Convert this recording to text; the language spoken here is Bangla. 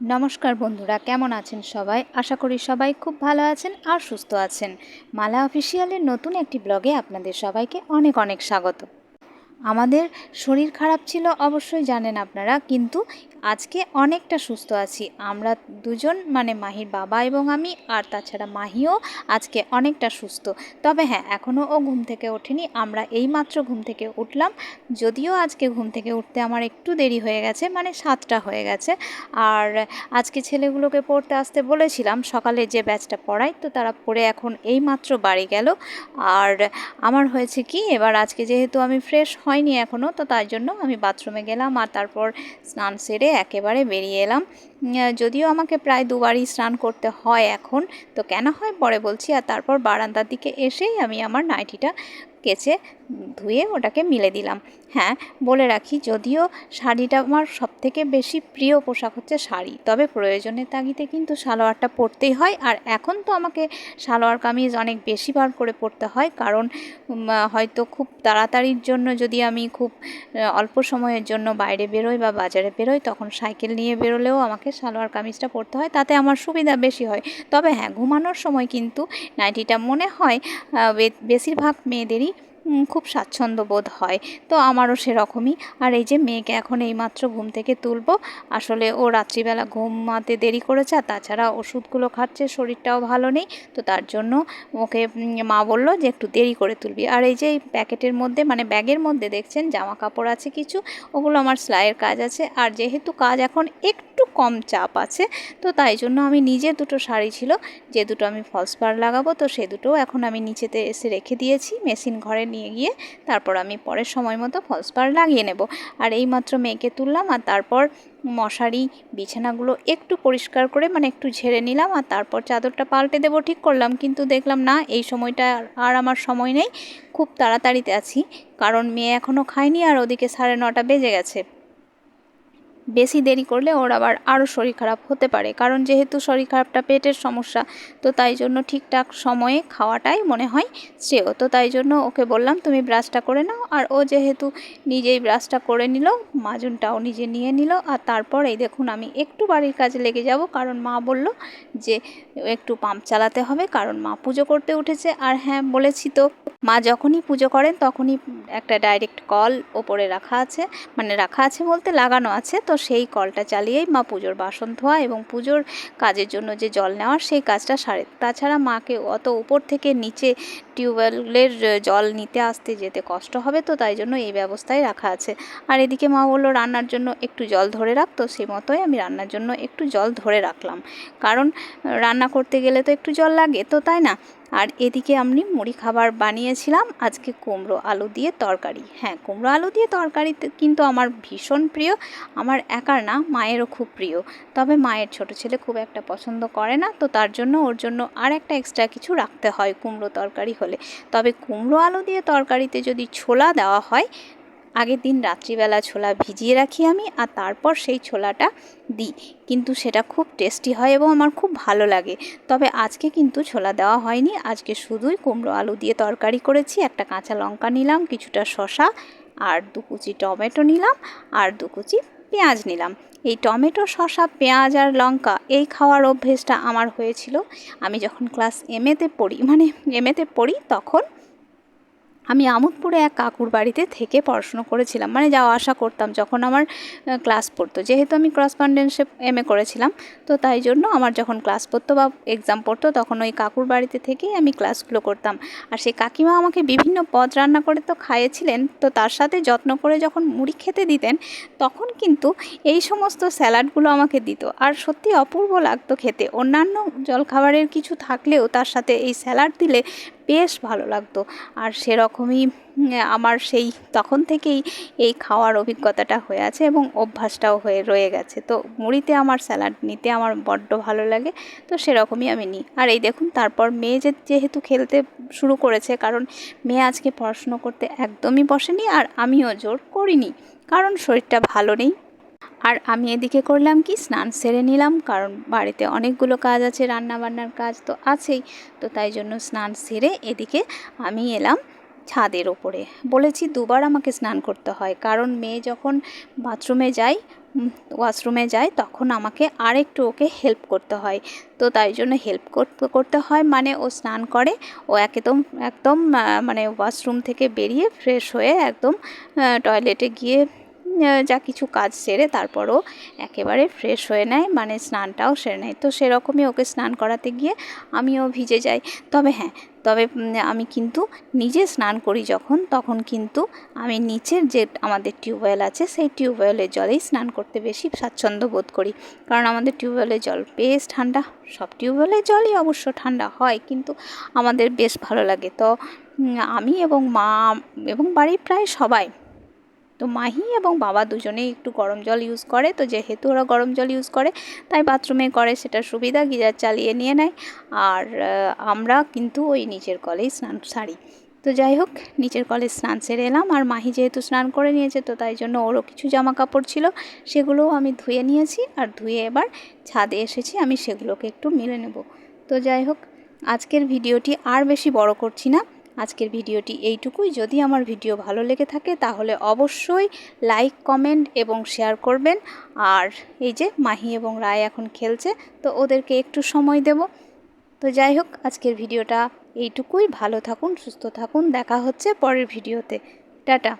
নমস্কার বন্ধুরা, কেমন আছেন সবাই? আশা করি সবাই খুব ভালো আছেন আর সুস্থ আছেন। মালা অফিসিয়ালের নতুন একটি ব্লগে আপনাদের সবাইকে অনেক অনেক স্বাগত। আমাদের শরীর খারাপ ছিল অবশ্যই জানেন আপনারা, কিন্তু আজকে অনেকটা সুস্থ আছি। আমরা দুজন মানে মাহির বাবা এবং আমি, আর তাছাড়া মাহিও আজকে অনেকটা সুস্থ। তবে হ্যাঁ এখনও ও ঘুম থেকে ওঠেনি। আমরা এইমাত্র ঘুম থেকে উঠলাম। যদিও আজকে ঘুম থেকে উঠতে আমার একটু দেরি হয়ে গেছে মানে সাতটা হয়ে গেছে। আর আজকে ছেলেগুলোকে পড়তে আসতে বলেছিলাম, সকালে যে ব্যাচটা পড়াই তো তারা পড়ে এখন এইমাত্র বাড়ি গেল। আর আমার হয়েছে কি, এবার আজকে যেহেতু আমি ফ্রেশ হয়নি এখনও তো তার জন্য আমি বাথরুমে গেলাম। আর তারপর স্নান সেরে একেবারে বেরিয়ে এলাম। যদিও আমাকে প্রায় দুবারই স্নান করতে হয় এখন, তো কেন হয় পরে বলছি। আর তারপর বারান্দার দিকে এসেই আমি আমার নাইটিটা কেচে ধুয়ে ওটাকে মিলে দিলাম। হ্যাঁ বলে রাখি, যদিও শাড়িটা আমার সবথেকে বেশি প্রিয় পোশাক হচ্ছে শাড়ি। তবে প্রয়োজনের তাগিদে কিন্তু সালোয়ারটা পরতেই হয়। আর এখন তো আমাকে সালোয়ার কামিজ অনেক বেশি বার করে পরতে হয়। কারণ হয়তো খুব তাড়াতাড়ির জন্য যদি আমি খুব অল্প সময়ের জন্য বাইরে বেরোই বা বাজারে বেরোই, তখন সাইকেল নিয়ে বেরোলেও আমাকে সালোয়ার কামিজটা পরতে হয়, তাতে আমার সুবিধা বেশি হয়। তবে হ্যাঁ ঘুমানোর সময় কিন্তু নাইটিটা মনে হয় বেশিরভাগ মেয়েদেরই খুব স্বাচ্ছন্দ্য বোধ হয়। তো আমারও সেরকমই। আর এই যে মেয়েকে এখন এইমাত্র ঘুম থেকে তুলবো, আসলে ও রাত্রিবেলা ঘুমাতে দেরি করেছে, আর তাছাড়া ওষুধগুলো খাচ্ছে, শরীরটাও ভালো নেই, তো তার জন্য ওকে মা বলল যে একটু দেরি করে তুলবি। আর এই যে এই প্যাকেটের মধ্যে মানে ব্যাগের মধ্যে দেখছেন, জামা কাপড় আছে কিছু, ওগুলো আমার সেলাইয়ের কাজ আছে। আর যেহেতু কাজ এখন একটু কম চাপ আছে। তো তাই জন্য আমি নিজের দুটো শাড়ি ছিল, যে দুটো আমি ফলস পার লাগাবো, তো সে দুটো এখন আমি নিচেতে এসে রেখে দিয়েছি মেশিন ঘরে নিয়ে গিয়ে তারপর আমি পরের সময় মতো ফলস পার লাগিয়ে নেব। আর এই মাত্র মেয়েকে তুললাম আর তারপর মশারি, বিছানাগুলো একটু পরিষ্কার করে মানে একটু ঝেড়ে নিলাম আর তারপর চাদরটা পাল্টে দেবো, ঠিক করলাম। কিন্তু দেখলাম, না, এই সময়টা আর আমার সময় নেই, খুব তাড়াতাড়িতে আছি। কারণ মেয়ে এখনও খায়নি আর ওদিকে সাড়ে নটা বেজে গেছে। বেশি দেরি করলে ওর আবার আরও শরীর খারাপ হতে পারে। কারণ যেহেতু শরীর খারাপটা পেটের সমস্যা, তো তাই জন্য ঠিকঠাক সময়ে খাওয়াটাই মনে হয় শ্রেয়। তো তাই জন্য ওকে বললাম, তুমি ব্রাশটা করে নাও। আর ও যেহেতু নিজেই ব্রাশটা করে নিল, মাজনটাও নিজে নিয়ে নিল। আর তারপর এই দেখুন, আমি একটু বাড়ির কাজে লেগে যাব, কারণ মা বলল যে, একটু পাম্প চালাতে হবে। কারণ মা পুজো করতে উঠেছে। আর হ্যাঁ বলেছি তো, মা যখনই পুজো করেন, তখনই একটা ডাইরেক্ট কল ওপরে রাখা আছে। মানে রাখা আছে বলতে লাগানো আছে। তো সেই কলটা চালিয়েই মা পুজোর বাসন ধোয়া এবং পুজোর কাজের জন্য যে জল নেওয়ার সেই কাজটা সারে। তাছাড়া মাকে অত উপর থেকে নিচে টিউবওয়েলের জল নিতে আসতে যেতে কষ্ট হবে তো তাই জন্য এই ব্যবস্থায় রাখা আছে। আর এদিকে মা বলল, রান্নার জন্য একটু জল ধরে রাখ তো সেই মতোই আমি রান্নার জন্য একটু জল ধরে রাখলাম। কারণ রান্না করতে গেলে তো একটু জল লাগে তো, তাই না? আর এদিকে আমি মুড়ি খাবার বানিয়েছিলাম। আজকে কুমড়ো আলু দিয়ে তরকারি। হ্যাঁ কুমড়ো আলু দিয়ে তরকারি কিন্তু আমার ভীষণ প্রিয়। আমার একার না, মায়েরও খুব প্রিয়। তবে মায়ের ছোট ছেলে খুব একটা পছন্দ করে না, তো তার জন্য ওর জন্য আর একটা এক্সট্রা কিছু রাখতে হয় কুমড়ো তরকারি হলে। তবে কুমড়ো আলু দিয়ে তরকারিতে যদি ছোলা দেওয়া হয় আগের দিন রাত্রিবেলা ছোলা ভিজিয়ে রাখি আমি আর তারপর সেই ছোলাটা দিই। কিন্তু সেটা খুব টেস্টি হয় এবং আমার খুব ভালো লাগে। তবে আজকে কিন্তু ছোলা দেওয়া হয়নি। আজকে শুধুই কুমড়ো আলু দিয়ে তরকারি করেছি, একটা কাঁচা লঙ্কা নিলাম, কিছুটা শশা আর দু কুচি টমেটো নিলাম আর দু কুচি পেঁয়াজ নিলাম। এই টমেটো, শসা, পেঁয়াজ আর লঙ্কা এই খাওয়ার অভ্যেসটা আমার হয়েছিল। আমি যখন ক্লাস এমেতে পড়ি মানে এমেতে পড়ি তখন আমি আমোদপুরে এক কাকুর বাড়িতে থেকে পড়াশুনো করেছিলাম। মানে যাওয়া আসা করতাম যখন আমার ক্লাস পড়তো। যেহেতু আমি করসপন্ডেন্সে এম এ করেছিলাম, তো তাই জন্য আমার যখন ক্লাস পড়তো বা এক্সাম পড়তো, তখন ওই কাকুর বাড়িতে থেকেই আমি ক্লাসগুলো করতাম। আর সেই কাকিমা আমাকে বিভিন্ন পদ রান্না করে তো খাইয়েছিলেন, তো তার সাথে যত্ন করে যখন মুড়ি খেতে দিতেন, তখন কিন্তু এই সমস্ত স্যালাডগুলো আমাকে দিত। আর সত্যি অপূর্ব লাগতো খেতে। অন্যান্য জলখাবারের কিছু থাকলেও তার সাথে এই স্যালাড দিলে বেশ ভালো লাগতো। আর সেরকমই আমার সেই তখন থেকেই এই খাওয়ার অভিজ্ঞতাটা হয়ে আছে এবং অভ্যাসটাও হয়ে, রয়ে গেছে। তো মুড়িতে আমার স্যালাড, নিতে আমার বড্ড ভালো লাগে, তো সেরকমই আমি নিই। আর এই দেখুন, তারপর মেয়ে যে, যেহেতু খেলতে শুরু করেছে, কারণ মেয়ে আজকে পড়াশুনো করতে একদমই বসেনি, আর আমিও জোর করিনি, কারণ শরীরটা ভালো নেই। আর আমি এদিকে করলাম কি? স্নান সেরে নিলাম, কারণ বাড়িতে অনেকগুলো কাজ আছে রান্না বান্নার কাজ তো আছেই। তো তাই জন্য স্নান সেরে এদিকে আমি এলাম ছাদের ওপরে। বলেছি দুবার আমাকে স্নান করতে হয়, কারণ মেয়ে যখন বাথরুমে যায় ওয়াশরুমে যায়, তখন আমাকে আর একটু ওকে হেল্প করতে হয়। তো তাই জন্য হেল্প করতে হয় মানে ও স্নান করে, ও একদম একদম মানে ওয়াশরুম থেকে বেরিয়ে ফ্রেশ হয়ে একদম টয়লেটে গিয়ে যা কিছু কাজ সেরে তারপরও একেবারে ফ্রেশ হয়ে নেয় মানে স্নানটাও সেরে নেয়। তো সেরকমই ওকে স্নান করাতে গিয়ে আমিও ভিজে যাই। তবে হ্যাঁ তবে আমি কিন্তু নিজে স্নান করি যখন, তখন কিন্তু আমি নিচের যে আমাদের টিউবওয়েল আছে, সেই টিউবওয়েলের জলেই স্নান করতে বেশি স্বাচ্ছন্দ্য বোধ করি। কারণ আমাদের টিউবওয়েলের জল বেশ ঠান্ডা, সব টিউবওয়েলের জলই অবশ্য ঠান্ডা হয়, কিন্তু আমাদের বেশ ভালো লাগে। তো আমি এবং মা এবং বাড়ির প্রায় সবাই তো মাহি এবং বাবা দুজনেই একটু গরম জল ইউজ করে। তো যেহেতু ওরা গরম জল ইউজ করে, তাই বাথরুমে করে সেটা সুবিধা গিজার চালিয়ে নিয়ে নেয়। আর আমরা কিন্তু ওই নিচের কলেই স্নান সারি। তো যাই হোক, নিচের কলে স্নান সেরে এলাম। আর মাহি যেহেতু স্নান করে নিয়েছে, তো তাই জন্য ওরও কিছু জামা কাপড় ছিল, সেগুলোও আমি ধুয়ে নিয়েছি। আর ধুয়ে এবার ছাদে এসেছি, আমি সেগুলোকে একটু মিলে নেব। তো যাই হোক, আজকের ভিডিওটি আর বেশি বড় করছি না। আজকের ভিডিওটি এইটুকুই। যদি আমার ভিডিও ভালো লেগে থাকে, তাহলে অবশ্যই লাইক, কমেন্ট এবং শেয়ার করবেন। আর এই যে মাহি এবং রায় এখন খেলছে, তো ওদেরকে একটু সময় দেব। তো যাই হোক, আজকের ভিডিওটা এইটুকুই। ভালো থাকুন, সুস্থ থাকুন। দেখা হচ্ছে পরের ভিডিওতে। টাটা।